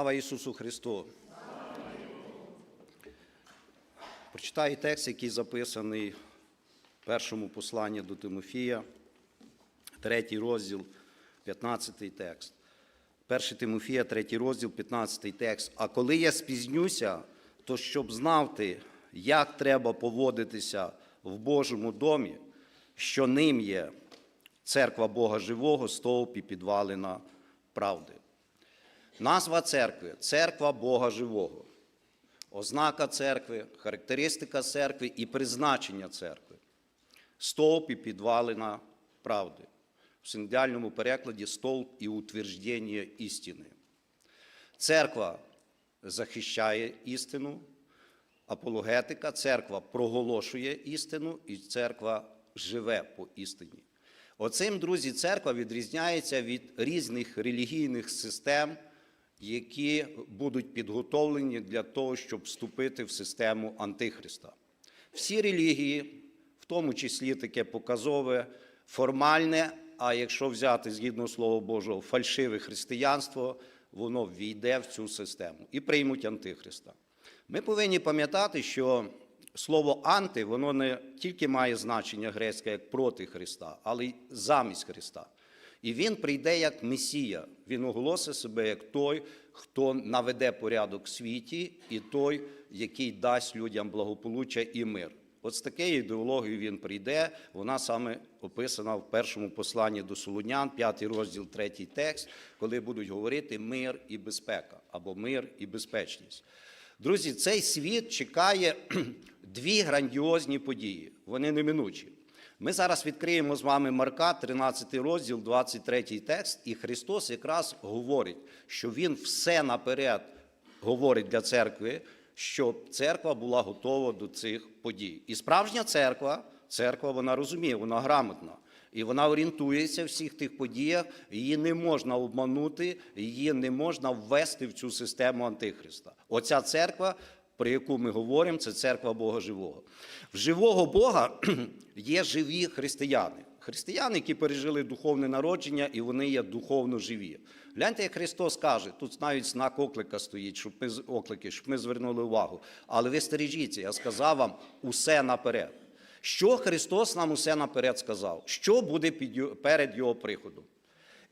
Слава Ісусу Христу! Прочитаю текст, який записаний в першому посланні до Тимофія, третій розділ, 15 текст. 1 Тимофія, третій розділ, 15 текст. А коли я спізнюся, то щоб знав ти, як треба поводитися в Божому домі, що ним є церква Бога живого, стовп і підвалина правди. Назва церкви церква Бога живого. Ознака церкви, характеристика церкви і призначення церкви. Стовп і підвалина правди. В синодіальному перекладі стовп і утвердження істини. Церква захищає істину, апологетика, церква проголошує істину, і церква живе по істині. Оцим, друзі, церква відрізняється від різних релігійних систем, які будуть підготовлені для того, щоб вступити в систему Антихриста. Всі релігії, в тому числі таке показове, формальне, а якщо взяти згідно Слова Божого, фальшиве християнство, воно ввійде в цю систему і приймуть Антихриста. Ми повинні пам'ятати, що слово анти, воно не тільки має значення грецьке як проти Христа, але й замість Христа. І він прийде як Месія. Він оголосить себе як той, хто наведе порядок в світі, і той, який дасть людям благополуччя і мир. От з такою ідеологією він прийде. Вона саме описана в першому посланні до Солунян, п'ятий розділ, третій текст, коли будуть говорити мир і безпека або мир і безпечність. Друзі, цей світ чекає дві грандіозні події. Вони неминучі. Ми зараз відкриємо з вами Марка, 13 розділ, 23 текст, і Христос якраз говорить, що Він все наперед говорить для церкви, щоб церква була готова до цих подій. І справжня церква, церква вона розуміє, вона грамотна. І вона орієнтується в всіх тих подіях, її не можна обманути, її не можна ввести в цю систему Антихриста. Оця церква, про яку ми говоримо, це церква Бога Живого. В живого Бога є живі християни. Християни, які пережили духовне народження, і вони є духовно живі. Гляньте, як Христос каже, тут навіть знак оклика стоїть, щоб ми оклики, щоб ми звернули увагу. Але ви стережіться, я сказав вам усе наперед. Що Христос нам усе наперед сказав? Що буде перед Його приходом?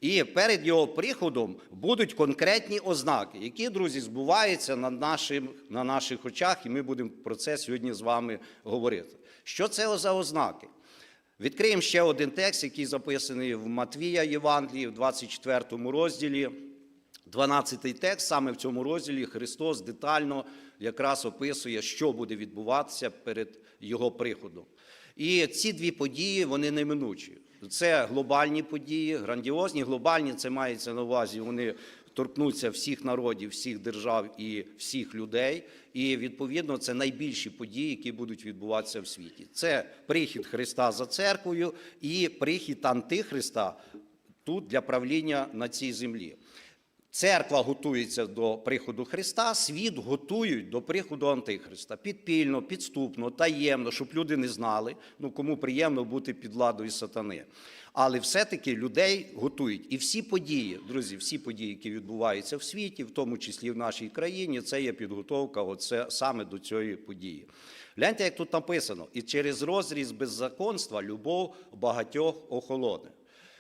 І перед його приходом будуть конкретні ознаки, які, друзі, збуваються на, нашим, на наших очах, і ми будемо про це сьогодні з вами говорити. Що це за ознаки? Відкриємо ще один текст, який записаний в Матвія Євангелії, в 24 розділі. 12 текст, саме в цьому розділі Христос детально якраз описує, що буде відбуватися перед Його приходом. І ці дві події вони неминучі. Це глобальні події, грандіозні, глобальні це мається на увазі. Вони торкнуться всіх народів, всіх держав і всіх людей. І відповідно це найбільші події, які будуть відбуватися в світі. Це прихід Христа за церквою і прихід Антихриста тут для правління на цій землі. Церква готується до приходу Христа, світ готують до приходу Антихриста. Підпільно, підступно, таємно, щоб люди не знали, ну кому приємно бути під владою сатани. Але все-таки людей готують. І всі події, друзі, всі події, які відбуваються в світі, в тому числі в нашій країні, це є підготовка оце, саме до цієї події. Гляньте, як тут написано: і через розріз беззаконства любов багатьох охолоне.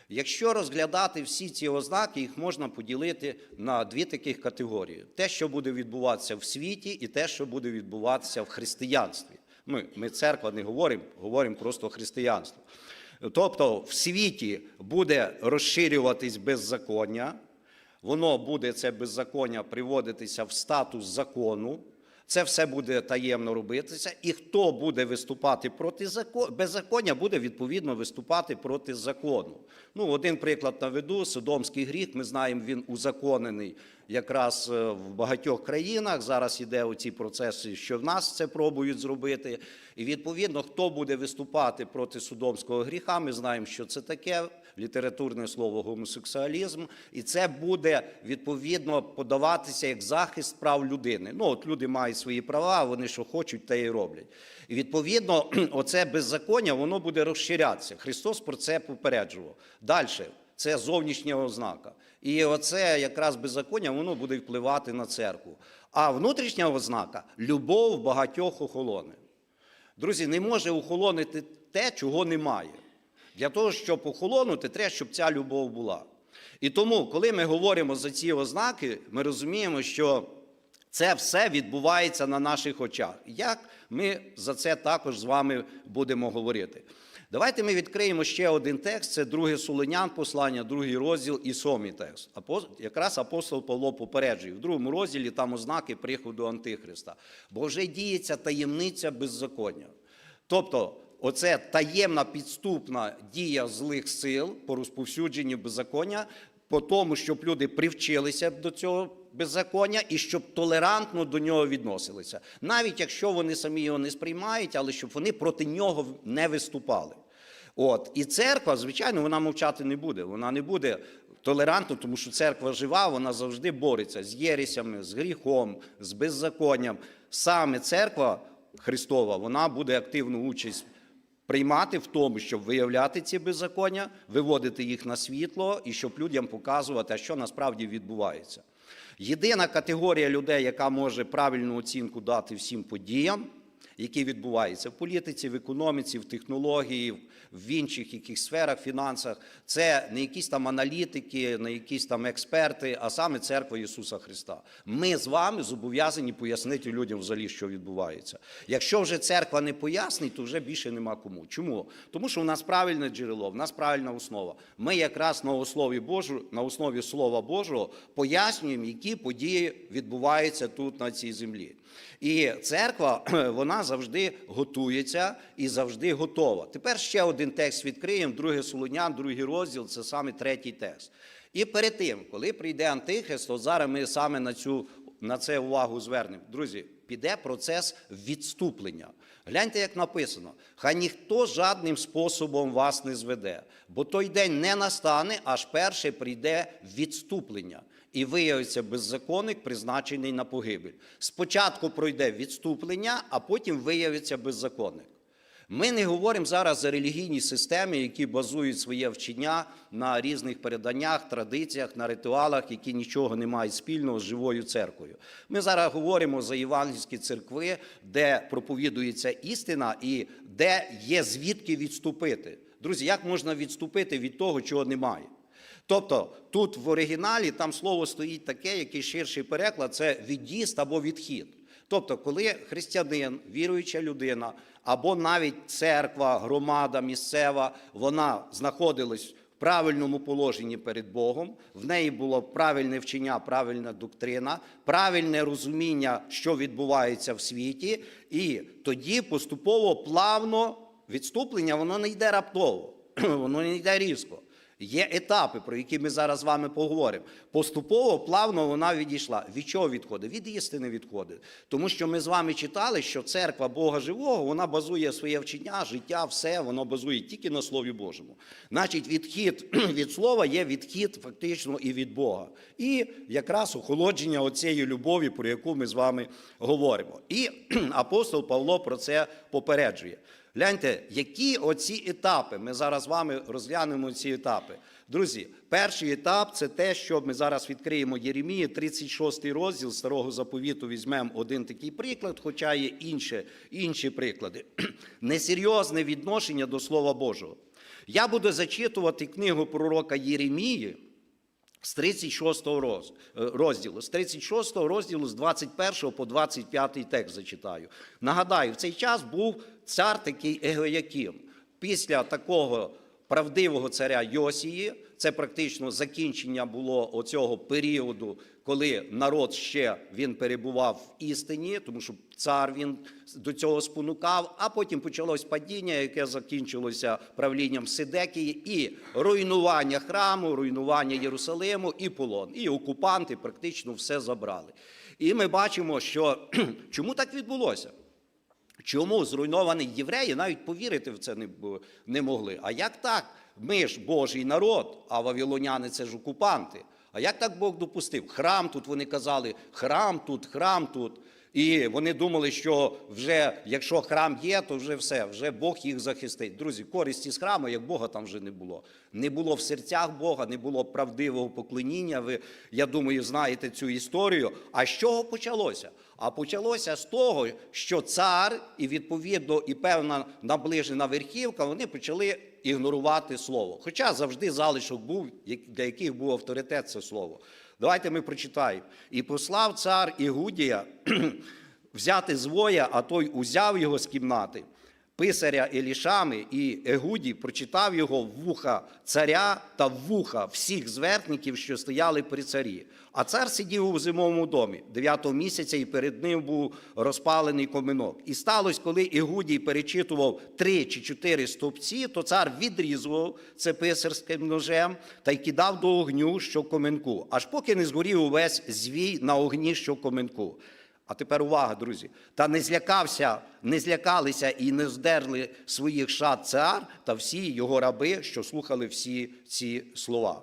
Якщо розглядати всі ці ознаки, їх можна поділити на дві таких категорії: те, що буде відбуватися в світі, і те, що буде відбуватися в християнстві. Ми, ми церква не говоримо, говоримо просто християнство. Тобто в світі буде розширюватись беззаконня, воно буде це беззаконня приводитися в статус закону. Це все буде таємно робитися, і хто буде виступати проти закону, беззаконня, буде відповідно виступати проти закону. Ну, один приклад наведу: Содомський гріх. Ми знаємо, він узаконений якраз е, в багатьох країнах. Зараз іде оці процеси, що в нас це пробують зробити. І відповідно, хто буде виступати проти судомського гріха, ми знаємо, що це таке літературне слово гомосексуалізм, і це буде відповідно подаватися як захист прав людини. Ну от люди мають свої права, вони що хочуть, те і роблять. І відповідно, оце беззаконня воно буде розширятися. Христос про це попереджував. Далі. це зовнішня ознака. І оце якраз беззаконня воно буде впливати на церкву. А внутрішня ознака любов багатьох охолоне. Друзі, не може охолонити те, чого немає. Для того, щоб охолонути, треба, щоб ця любов була. І тому, коли ми говоримо за ці ознаки, ми розуміємо, що це все відбувається на наших очах. Як ми за це також з вами будемо говорити? Давайте ми відкриємо ще один текст. Це друге Солонян, послання, другий розділ і сьомий текст. Якраз апостол Павло попереджує. В другому розділі там ознаки приходу Антихриста. Бо вже діється таємниця беззаконня. Тобто, оце таємна підступна дія злих сил по розповсюдженню беззаконня, по тому, щоб люди привчилися до цього беззаконня і щоб толерантно до нього відносилися. Навіть якщо вони самі його не сприймають, але щоб вони проти нього не виступали. От і церква, звичайно, вона мовчати не буде. Вона не буде толерантно, тому що церква жива, вона завжди бореться з єресями, з гріхом, з беззаконням. Саме церква Христова, вона буде активну участь приймати в тому, щоб виявляти ці беззаконня, виводити їх на світло і щоб людям показувати, що насправді відбувається. Єдина категорія людей, яка може правильну оцінку дати всім подіям, які відбуваються в політиці, в економіці, в технології, в інших яких сферах, фінансах, це не якісь там аналітики, не якісь там експерти, а саме церква Ісуса Христа. Ми з вами зобов'язані пояснити людям взагалі, що відбувається. Якщо вже церква не пояснить, то вже більше нема кому. Чому? Тому що в нас правильне джерело, в нас правильна основа. Ми якраз на основі Божу, на основі Слова Божого пояснюємо, які події відбуваються тут на цій землі. І церква вона завжди готується і завжди готова. Тепер ще один текст відкриємо, друге Солонян, другий розділ, це саме третій текст. І перед тим, коли прийде Антихрист, от зараз ми саме на цю на це увагу звернемо. Друзі, піде процес відступлення. Гляньте, як написано: хай ніхто жадним способом вас не зведе, бо той день не настане, аж перше прийде відступлення. І виявиться беззаконник, призначений на погибель. Спочатку пройде відступлення, а потім виявиться беззаконник. Ми не говоримо зараз за релігійні системи, які базують своє вчення на різних переданнях, традиціях, на ритуалах, які нічого не мають спільного з живою церквою. Ми зараз говоримо за євангельські церкви, де проповідується істина і де є звідки відступити. Друзі, як можна відступити від того, чого немає? Тобто тут в оригіналі там слово стоїть таке, який ширший переклад це від'їзд або відхід. Тобто, коли християнин, віруюча людина, або навіть церква, громада місцева, вона знаходилась в правильному положенні перед Богом, в неї було правильне вчення, правильна доктрина, правильне розуміння, що відбувається в світі, і тоді поступово плавно відступлення, воно не йде раптово, воно не йде різко. Є етапи, про які ми зараз з вами поговоримо. Поступово, плавно вона відійшла. Від чого відходить? Від істини відходить. Тому що ми з вами читали, що церква Бога Живого вона базує своє вчення, життя, все воно базує тільки на Слові Божому. Значить, відхід від слова є відхід фактично і від Бога. І якраз охолодження оцієї любові, про яку ми з вами говоримо. І апостол Павло про це попереджує. Гляньте, які оці етапи. Ми зараз з вами розглянемо ці етапи. Друзі, перший етап це те, що ми зараз відкриємо Єремії, 36 розділ старого заповіту. Візьмемо один такий приклад, хоча є інші, інші приклади. Несерйозне відношення до Слова Божого. Я буду зачитувати книгу пророка Єремії. З 36 роз- е, розділу, з 36 розділу, з 21 по 25 текст зачитаю. Нагадаю, в цей час був цар такий Егояким. Після такого правдивого царя Йосії, це практично закінчення було оцього періоду, коли народ ще він перебував в істині, тому що цар він до цього спонукав, а потім почалось падіння, яке закінчилося правлінням Сидекії, і руйнування храму, руйнування Єрусалиму і полон. І окупанти практично все забрали. І ми бачимо, що чому так відбулося? Чому зруйновані євреї навіть повірити в це не, не могли? А як так? Ми ж Божий народ, а вавилоняни це ж окупанти. А як так Бог допустив? Храм тут вони казали, храм тут, храм тут. І вони думали, що вже якщо храм є, то вже все, вже Бог їх захистить. Друзі, користі з храму, як Бога там вже не було. Не було в серцях Бога, не було правдивого поклоніння. Ви, я думаю, знаєте цю історію. А з чого почалося? А почалося з того, що цар і відповідно і певна наближена верхівка вони почали ігнорувати слово. Хоча завжди залишок був, для яких був авторитет це слово. Давайте ми прочитаємо. І послав цар Ігудія взяти звоя, а той узяв його з кімнати. Писаря Елішами і Егуді прочитав його в вуха царя та в вуха всіх зверхників, що стояли при царі. А цар сидів у зимовому домі дев'ятого місяця, і перед ним був розпалений коминок. І сталося, коли Ігудій перечитував три чи чотири стовпці, то цар відрізував це писарським ножем та й кидав до огню, що в коменку, аж поки не згорів увесь звій на огні, що в коменку. А тепер увага, друзі. Та не злякався, не злякалися і не здерли своїх шат цар та всі його раби, що слухали всі ці слова.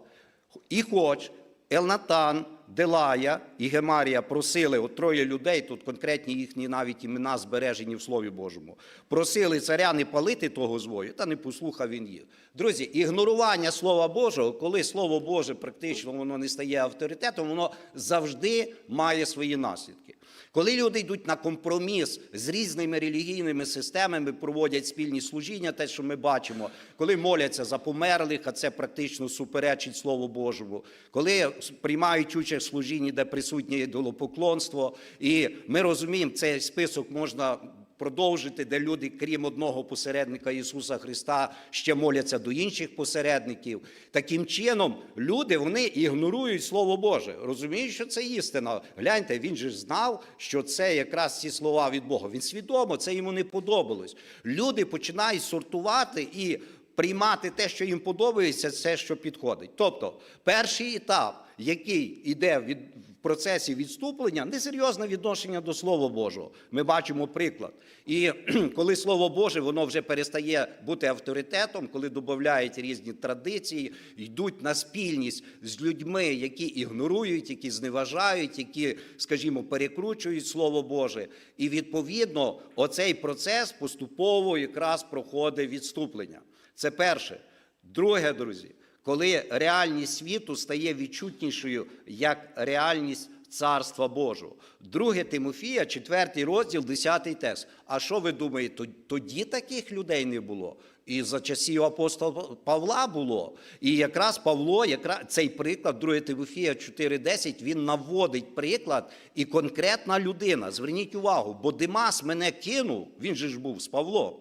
І хоч Елнатан, Делая і Гемарія просили, от троє людей, тут конкретні їхні навіть імена збережені в Слові Божому, просили царя не палити того звою, та не послухав він їх. Друзі, ігнорування Слова Божого, коли Слово Боже практично воно не стає авторитетом, воно завжди має свої наслідки. Коли люди йдуть на компроміс з різними релігійними системами, проводять спільні служіння, те, що ми бачимо, коли моляться за померлих, а це практично суперечить Слову Божому, коли приймають участь в служінні, де присутнє ідолопоклонство, і ми розуміємо, цей список можна продовжити, де люди, крім одного посередника Ісуса Христа, ще моляться до інших посередників. Таким чином, люди вони ігнорують Слово Боже. Розуміють, що це істина. Гляньте, він же знав, що це якраз ці слова від Бога. Він свідомо, це йому не подобалось. Люди починають сортувати і приймати те, що їм подобається, це що підходить. Тобто, перший етап, який йде від процесі відступлення, несерйозне відношення до Слова Божого. Ми бачимо приклад. І коли Слово Боже, воно вже перестає бути авторитетом, коли додають різні традиції, йдуть на спільність з людьми, які ігнорують, які зневажають, які, скажімо, перекручують Слово Боже. І відповідно оцей процес поступово якраз проходить відступлення. Це перше. Друге, друзі, коли реальність світу стає відчутнішою як реальність Царства Божого. Друге Тимофія, 4 розділ, 10 текст. А що ви думаєте, тоді таких людей не було? І за часів апостола Павла було. І якраз Павло, якраз цей приклад, 2 Тимофія 4,10, він наводить приклад і конкретна людина. Зверніть увагу, бо Димас мене кинув, він же ж був з Павлом.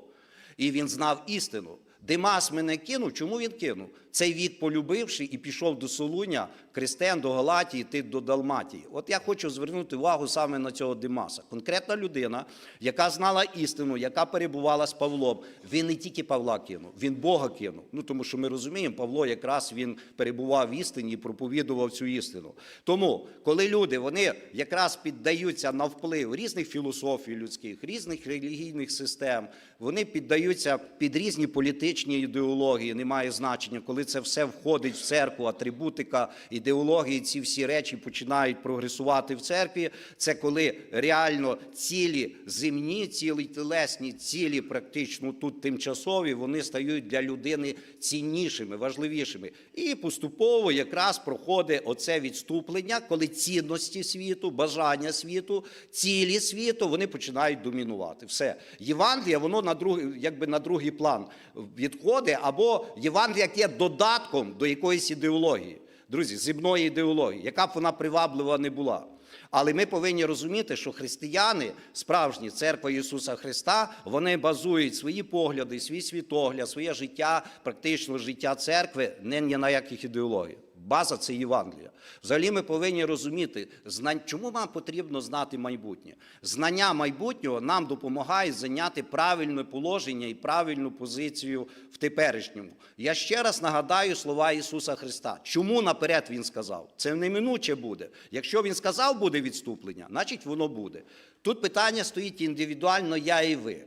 І він знав істину. Димас мене кинув. Чому він кинув? Цей вік полюбивши і пішов до Солуня, Крестен, до Галатії, ти до Далматії. От я хочу звернути увагу саме на цього Димаса. Конкретна людина, яка знала істину, яка перебувала з Павлом. Він не тільки Павла кинув, він Бога кинув. Ну тому що ми розуміємо, Павло якраз він перебував в істині і проповідував цю істину. Тому, коли люди вони якраз піддаються на вплив різних філософій людських, різних релігійних систем, вони піддаються під різні політичні ідеології, немає значення, коли це все входить в церкву, атрибутика, ідеології, ці всі речі починають прогресувати в церкві. Це коли реально цілі земні, цілі телесні, цілі практично тут тимчасові, вони стають для людини ціннішими, важливішими. І поступово якраз проходить оце відступлення, коли цінності світу, бажання світу, цілі світу, вони починають домінувати. Все. Євангелія, воно на другий, якби на другий план відходить, або Євангелія яке є додатком до якоїсь ідеології. Друзі, земної ідеології, яка б вона приваблива не була. Але ми повинні розуміти, що християни, справжні церква Ісуса Христа, вони базують свої погляди, свій світогляд, своє життя, практично життя церкви, не ні на яких ідеологіях. База це Євангелія. Взагалі ми повинні розуміти, чому нам потрібно знати майбутнє. Знання майбутнього нам допомагає зайняти правильне положення і правильну позицію в теперішньому. Я ще раз нагадаю слова Ісуса Христа. Чому наперед Він сказав? Це неминуче буде. Якщо Він сказав, буде відступлення, значить воно буде. Тут питання стоїть індивідуально я і ви,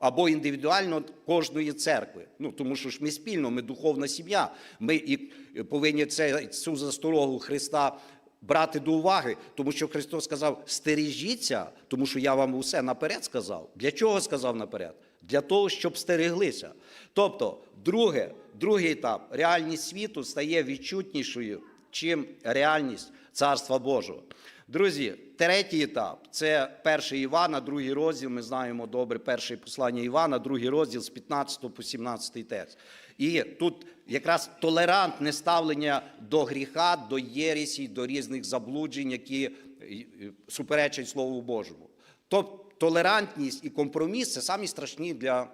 або індивідуально кожної церкви. Ну тому що ж ми спільно, ми духовна сім'я. Ми і повинні це, цю засторогу Христа брати до уваги, тому що Христос сказав: стережіться, тому що я вам усе наперед сказав. Для чого сказав наперед? Для того, щоб стереглися. Тобто, друге, другий етап реальність світу стає відчутнішою, чим реальність Царства Божого. Друзі, третій етап це перший Івана, другий розділ. Ми знаємо добре перше послання Івана, другий розділ з 15 по 17 текст. І тут якраз толерантне ставлення до гріха, до єресі, до різних заблуджень, які е, суперечать Слову Божому. Тобто толерантність і компроміс це самі страшні для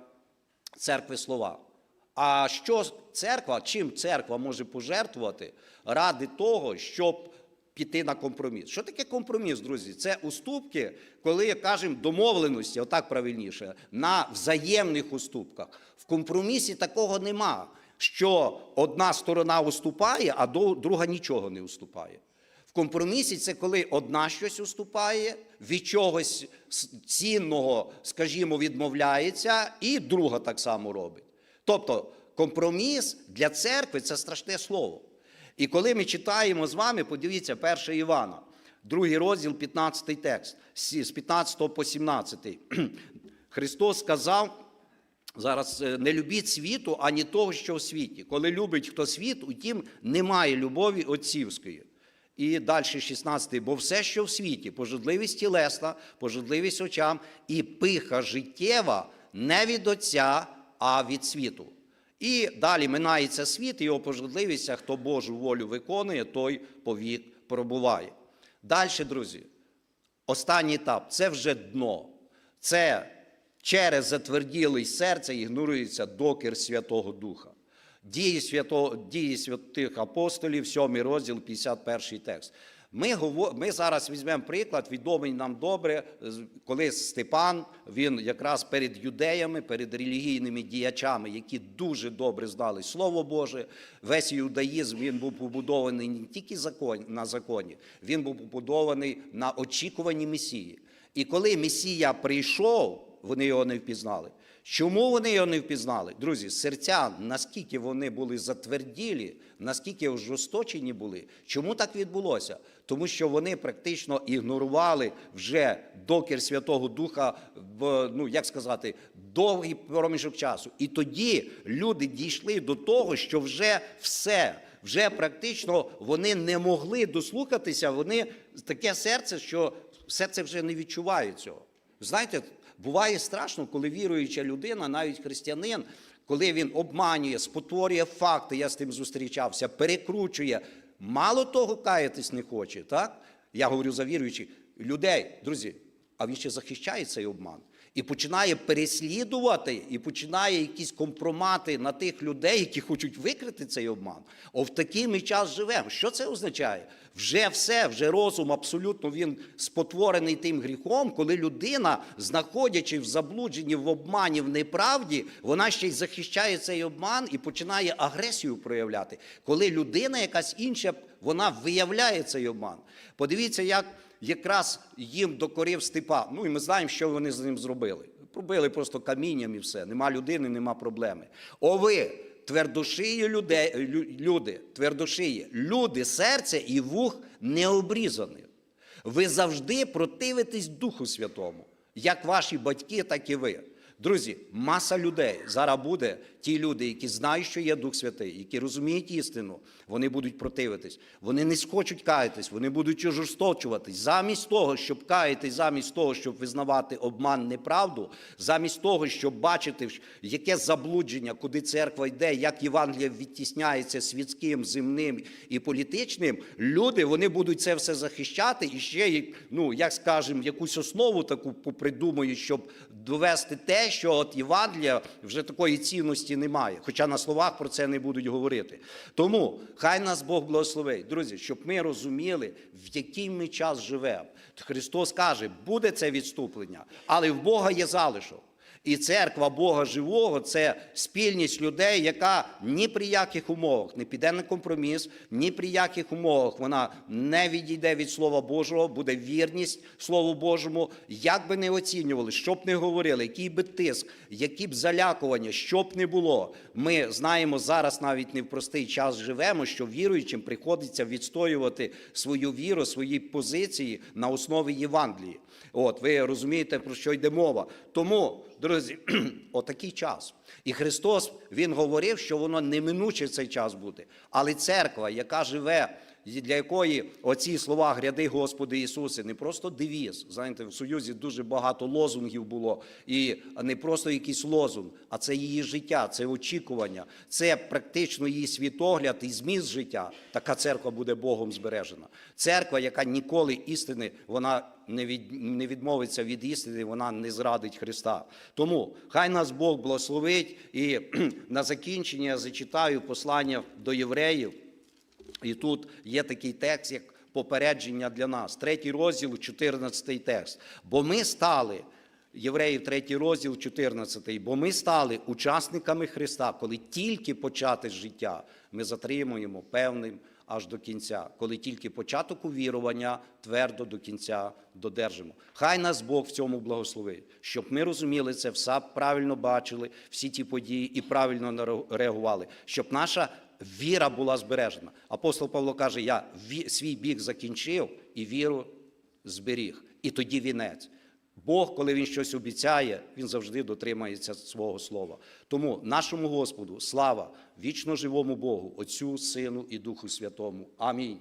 церкви слова. А що церква, чим церква може пожертвувати ради того, щоб піти на компроміс? Що таке компроміс, друзі? Це уступки, коли кажемо домовленості, отак правильніше, на взаємних уступках. В компромісі такого нема, що одна сторона уступає, а друга нічого не уступає. В компромісі це коли одна щось уступає, від чогось цінного, скажімо, відмовляється, і друга так само робить. Тобто компроміс для церкви це страшне слово. І коли ми читаємо з вами, подивіться, 1 Івана, другий розділ, 15 текст, з з 15 по 17. Христос сказав. Зараз е, не любіть світу, ані того, що в світі. Коли любить хто світ, утім немає любові отцівської. І далі 16. Бо все, що в світі, пожадливість тілесна, пожадливість очам і пиха життєва не від Отця, а від світу. І далі минається світ, його пожадливість, а хто Божу волю виконує, той повік пробуває. Далі, друзі, Останній етап це вже дно. Це через затверділий серце ігнорується докір Святого Духа. Дії, свято, дії святих апостолів, 7 розділ, 51 текст. Ми, ми зараз візьмемо приклад, відомий нам добре, коли Степан, він якраз перед юдеями, перед релігійними діячами, які дуже добре знали Слово Боже, весь юдаїзм він був побудований не тільки на законі, він був побудований на очікуванні Месії. І коли Месія прийшов, вони його не впізнали. Чому вони його не впізнали? Друзі, серця, наскільки вони були затверділі, наскільки ожесточені були. Чому так відбулося? Тому що вони практично ігнорували вже докір Святого Духа ну як сказати, довгий проміжок часу. І тоді люди дійшли до того, що вже все, вже практично вони не могли дослухатися, вони таке серце, що серце вже не відчуває цього. Знаєте, буває страшно, коли віруюча людина, навіть християнин, коли він обманює, спотворює факти, я з тим зустрічався, перекручує, мало того, каятись не хоче, так? Я говорю за віруючих людей, друзі, а він ще захищає цей обман. І починає переслідувати, і починає якісь компромати на тих людей, які хочуть викрити цей обман. О, в такий ми час живемо. Що це означає? Вже все, вже розум абсолютно він спотворений тим гріхом, коли людина, знаходячи в заблудженні, в обмані, в неправді, вона ще й захищає цей обман і починає агресію проявляти. Коли людина якась інша, вона виявляє цей обман. Подивіться, як якраз їм докорив степа. Ну і ми знаємо, що вони з ним зробили. Пробили просто камінням і все. Нема людини, нема проблеми. О ви, твердошиї людей, люди, твердошиї, люди серця і вух не обрізані. Ви завжди противитесь Духу Святому, як ваші батьки, так і ви. Друзі, маса людей зараз буде ті люди, які знають, що є Дух Святий, які розуміють істину, вони будуть противитись. Вони не схочуть каятись, вони будуть ожесточуватись. Замість того, щоб каятись, замість того, щоб визнавати обман, неправду, замість того, щоб бачити, яке заблудження, куди церква йде, як Євангелія відтісняється світським, земним і політичним, люди вони будуть це все захищати і ще, ну як скажемо, якусь основу таку попридумують, щоб довести те, що от Євангелія вже такої цінності немає. Хоча на словах про це не будуть говорити. Тому хай нас Бог благословить, друзі, щоб ми розуміли, в який ми час живемо. Христос каже, буде це відступлення, але в Бога є залишок. І церква Бога живого це спільність людей, яка ні при яких умовах не піде на компроміс, ні при яких умовах вона не відійде від Слова Божого, буде вірність Слову Божому. Як би не оцінювали, що б не говорили, який би тиск, які б залякування, що б не було. Ми знаємо зараз, навіть не в простий час живемо, що віруючим приходиться відстоювати свою віру, свої позиції на основі Євангелії. От ви розумієте, про що йде мова. Тому, друзі, отакий час. І Христос Він говорив, що воно неминуче цей час буде. Але церква, яка живе, для якої оці слова гряди Господи Ісусе, не просто девіз. Знаєте, в Союзі дуже багато лозунгів було, і не просто якийсь лозунг, а це її життя, це очікування, це практично її світогляд і зміст життя. Така церква буде Богом збережена. Церква, яка ніколи істини, вона не від не відмовиться від істини, вона не зрадить Христа. Тому хай нас Бог благословить. І на закінчення я зачитаю послання до євреїв. І тут є такий текст, як попередження для нас. Третій розділ, 14 текст. Бо ми стали. Євреїв, третій розділ, 14. Бо ми стали учасниками Христа, коли тільки почати життя, ми затримуємо певним аж до кінця, коли тільки початок увірування твердо до кінця додержимо. Хай нас Бог в цьому благословить, щоб ми розуміли це, все правильно бачили, всі ті події і правильно реагували, щоб наша віра була збережена. Апостол Павло каже: Я свій біг закінчив і віру зберіг. І тоді вінець. Бог, коли він щось обіцяє, він завжди дотримається свого слова. Тому нашому Господу слава вічно живому Богу, Отцю, Сину і Духу Святому. Амінь.